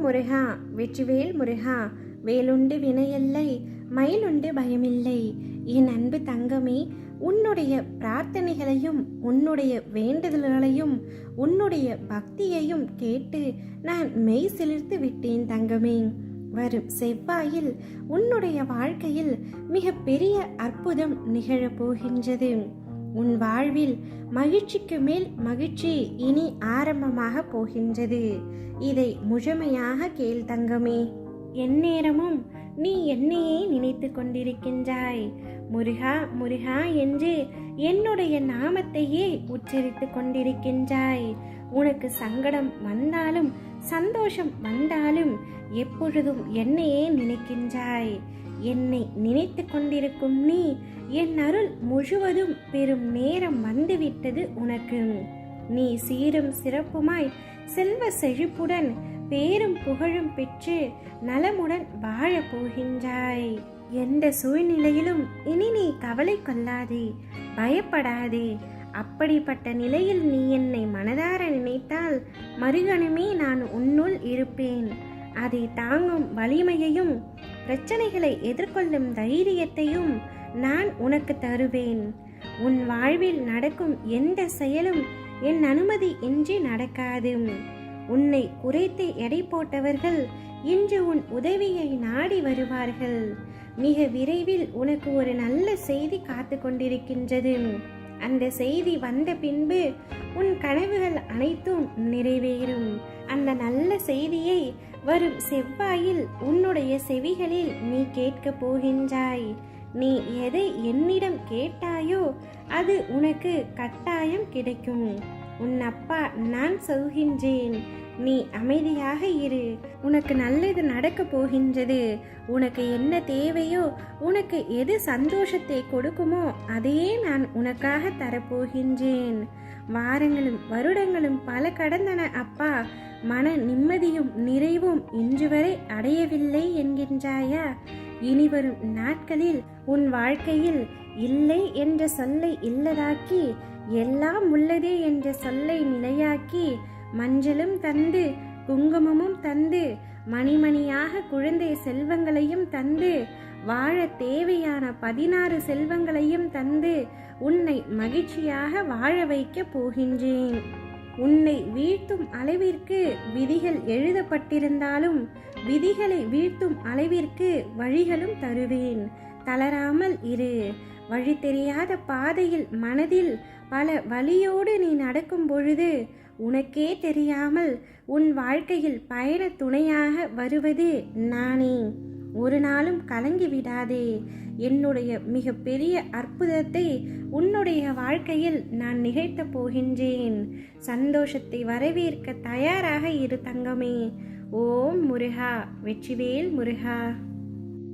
முருகா வெற்றிவேல் முருகா வேலுண்டு வினையில்லை மயிலுண்டு பயமில்லை. என் அன்பு தங்கமே உன்னுடைய பிரார்த்தனைகளையும் உன்னுடைய வேண்டுதல்களையும் உன்னுடைய பக்தியையும் கேட்டு நான் மெய் சிலிர்த்து விட்டேன் தங்கமே. வரும் செவ்வாயில் உன்னுடைய வாழ்க்கையில் மிக பெரிய அற்புதம் நிகழப் போகின்றது. உன் வாழ்வில் மகிழ்ச்சிக்கு மேல் மகிழ்ச்சி இனி ஆரம்பமாக போகின்றது. இதை முழுமையாக கேள் தங்கமே. எந்நேரமும் நீ என்னையே நினைத்து கொண்டிருக்கின்றாய். முருகா முருகா என்று என்னுடைய நாமத்தையே உச்சரித்து கொண்டிருக்கின்றாய். உனக்கு சங்கடம் வந்தாலும் சந்தோஷம் வந்தாலும் எப்பொழுதும் என்னையே நினைக்கின்றாய். என்னை நினைத்து கொண்டிருக்கும் நீ என் அருள் முழுவதும் பெரும் நேரம் வந்துவிட்டது உனக்கு. நீ சீரும் சிறப்புமாய் செல்வ செழிப்புடன் பேரும் புகழும் பெற்று நலமுடன் வாழப் போகின்றாய். எந்த சூழ்நிலையிலும் இனி நீ கவலை கொள்ளாதே பயப்படாதே. அப்படிப்பட்ட நிலையில் நீ என்னை மனதார நினைத்தால் மறுகணமே நான் உன்னுள் இருப்பேன். அதை தாங்கும் வலிமையையும் பிரச்சனைகளை எதிர்கொள்ளும் தைரியத்தையும் நான் உனக்கு தருவேன். உன் வாழ்வில் நடக்கும் எந்த செயலும் என் அனுமதி இன்றி நடக்காது. உன்னை குறைத்து எடை போட்டவர்கள் இன்று உன் உதவியை நாடி வருவார்கள். மிக விரைவில் உனக்கு ஒரு நல்ல செய்தி காத்து கொண்டிருக்கின்றது. அந்த செய்தி வந்த பின்பு உன் கனவுகள் அனைத்தும் நிறைவேறும். அந்த நல்ல செய்தியை வரும் செவ்வாயில் உன்னுடைய செவிகளில் நீ கேட்கப் போகின்றாய். நீ எதை என்னிடம் கேட்டாயோ அது உனக்கு கட்டாயம் கிடைக்கும். உன் அப்பா நான் சொல்கின்றேன். நீ அமைதியாக இரு. உனக்கு நல்லது நடக்கப் போகின்றது. உனக்கு என்ன தேவையோ உனக்கு எது சந்தோஷத்தை கொடுக்குமோ அதையே நான் உனக்காக தரப்போகின்றேன். வாரங்களும் வருடங்களும் பல கடந்தன அப்பா. மன நிம்மதியும் நிறைவும் இன்று வரை அடையவில்லை என்கின்றாயா? இனிவரும் நாட்களில் உன் வாழ்க்கையில் இல்லை என்ற சொல்லை இல்லதாக்கி எல்லாம் உள்ளதே என்ற சொல்லை நிலையாக்கி மஞ்சளும் தந்து குங்குமமும் தந்து மணிமணியாக குழந்தை செல்வங்களையும் தந்து வாழ தேவையான பதினாறு செல்வங்களையும் தந்து உன்னை மகிழ்ச்சியாக வாழ வைக்கப் போகின்றேன். உன்னை வீழ்த்தும் அளவிற்கு விதிகள் எழுதப்பட்டிருந்தாலும் விதிகளை வீழ்த்தும் அளவிற்கு வழிகளும் தருவேன். தளராமல் இரு. வழி தெரியாத பாதையில் மனதில் பல வழியோடு நீ நடக்கும் பொழுது உனக்கே தெரியாமல் உன் வாழ்க்கையில் பயண துணையாக வருவது நானே. ஒரு நாளும் கலங்கி விடாதே. என்னுடைய மிக பெரிய அற்புதத்தை உன்னுடைய வாழ்க்கையில் நான் நிகழ்த்தப் போகின்றேன். சந்தோஷத்தை வரவேற்க தயாராக இரு தங்கமே. ஓம் முருகா வெற்றிவேல் முருகா.